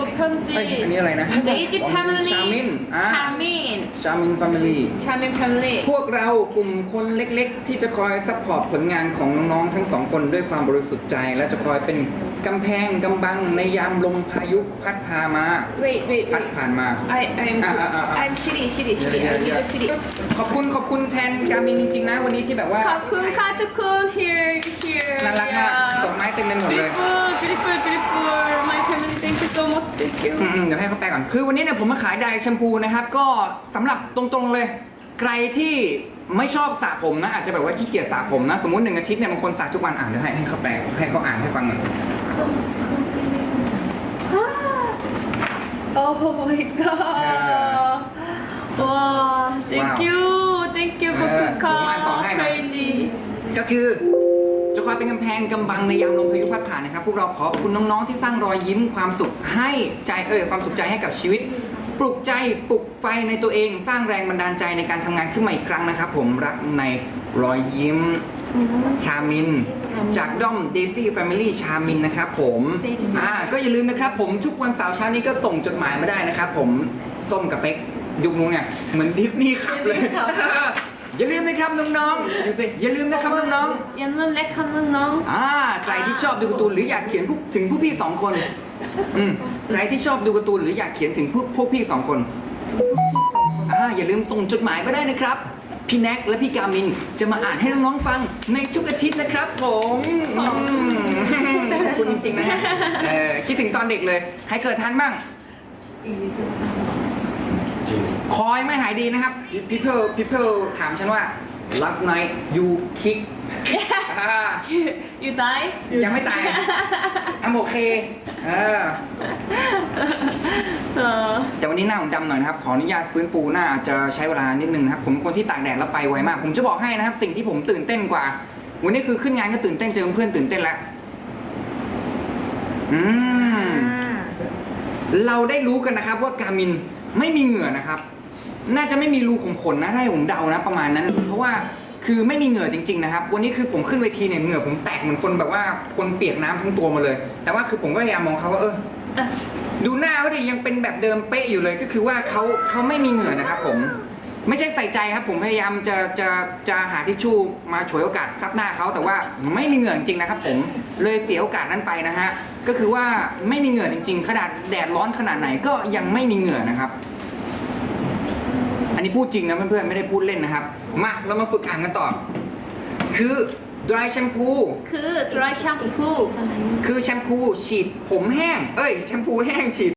이거 เอ้ยอันนี้ 편지 อะไรนะ 레이지 패밀리 ชามินอ่า 차민 ชามินฟามิลี่ 차민 패밀리 พวกเรากลุ่มคนเล็กๆ ที่จะคอยซัพพอร์ตผลงานของน้องๆทั้งสองคนด้วยความบริสุทธิ์ใจ และจะคอยเป็นกำแพงกำบังในยามลมพายุพัดพามา wait wait พัด wait ผ่านมา I I'm อ่ะอ่ะอ่ะอ่ะ I'm Siri Siri Siri I need a Siri ขอบคุณขอบคุณแทนการมินจริงๆนะวันนี้ที่แบบว่า 카쿤 카트쿤 here here น่ารักมากดอกไม้เต็มไปหมดเลย beautiful beautiful beautiful so much thank you อืมเดี๋ยวให้เขาแปลก่อน คือวันนี้เนี่ยผมมาขายไดร์แชมพูนะครับ ก็สำหรับตรงๆเลย ใครที่ไม่ชอบสระผมนะ อาจจะแบบว่าขี้เกียจสระผมนะ สมมติหนึ่งอาทิตย์เนี่ยบางคนสระทุกวันอ่านเดี๋ยวให้ให้เขาแปลให้เขาอ่านให้ฟังหน่อยโอ้โหไม่ก็ว้า thank you thank you ขอบคุณค่ะะ crazy ก็คือ จะคอยเป็นกำแพงกำบังในยามลมพายุพัดผ่านนะครับ พวกเราขอบคุณน้องๆที่สร้างรอยยิ้มความสุขให้ใจเออความสุขใจให้กับชีวิต ปลุกใจปลุกไฟในตัวเอง สร้างแรงบันดาลใจในการทำงานขึ้นมาอีกครั้งนะครับ ผมรักในรอยยิ้ม ชามิน จากด้อม Daisy Family ชามินนะครับผมอ่าก็อย่าลืมนะครับผมทุกวันเสาร์เช้านี้ก็ส่งจดหมายมาได้นะครับผมส้มกับเป๊กยุคนู้นเนี่ยเหมือนดิสนีย์ขับเลย อย่าลืมนะครับน้องๆดูสิอย่าลืมนะครับน้องๆอย่าลืมเล็กครับน้องๆอ่าใครที่ชอบดูการ์ตูนหรืออยากเขียนพวกถึงผู้พี่สองคนอืมใครที่ชอบดูการ์ตูนหรืออยากเขียนถึงพวกพวกพี่สองคนอ่าอย่าลืมส่งจดหมายมาได้นะครับ พี่แน็กและพี่กามินจะมาอ่านให้น้องๆฟังในทุกอาทิตย์นะครับผมขอบคุณจริงๆนะฮะเออคิดถึงตอนเด็กเลย ใครเกิดทันบ้าง อีกง คอยไม่หายดีนะครับ people people ถามฉันว่า last night you kick อ่า You, you die? ยังไม่ตายทำโอเคเออ 어. แต่วันนี้หน้าผมดำหน่อยนะครับ ขออนุญาตฟื้นฟูหน้าอาจจะใช้เวลานิดนึงนะครับ ผมเป็นคนที่ตากแดดแล้วไปไวมาก ผมจะบอกให้นะครับ สิ่งที่ผมตื่นเต้นกว่า วันนี้คือขึ้นงานก็ตื่นเต้นเจอเพื่อนตื่นเต้นแล้ว อืมเราได้รู้กันนะครับว่าการมินไม่มีเหงื่อนะครับ น่าจะไม่มีรูขุมขนนะถ้าให้ผมเดานะประมาณนั้น เพราะว่าคือไม่มีเหงื่อจริงๆนะครับ วันนี้คือผมขึ้นเวทีเนี่ยเหงื่อผมแตกเหมือนคนแบบว่าคนเปียกน้ำทั้งตัวมาเลย แต่ว่าคือผมก็พยายามมองเขาว่าเออ,ดูหน้าเขาดิยังเป็นแบบเดิมเป๊ะอยู่เลยก็คือว่าเขาเขาไม่มีเหงื่อนะครับผม ไม่ใช่ใส่ใจครับผมพยายามจะจะจะหาทิชชู่มาฉวยโอกาสซับหน้าเขาแต่ว่าไม่มีเหงื่อจริงๆนะครับผมเลยเสียโอกาสนั้นไปนะฮะก็คือว่าไม่มีเหงื่อจริง ๆ ขนาดแดดร้อนขนาดไหนก็ยังไม่มีเหงื่อนะครับ นนี้พูดจริงนะเพื่อนๆไม่ได้พูดเล่นนะครับ มาเรามาฝึกอ่านกันต่อ คือ dry shampoo คือ dry shampoo คือแชมพูฉีดผมแห้ง เอ้ยแชมพูแห้งฉีด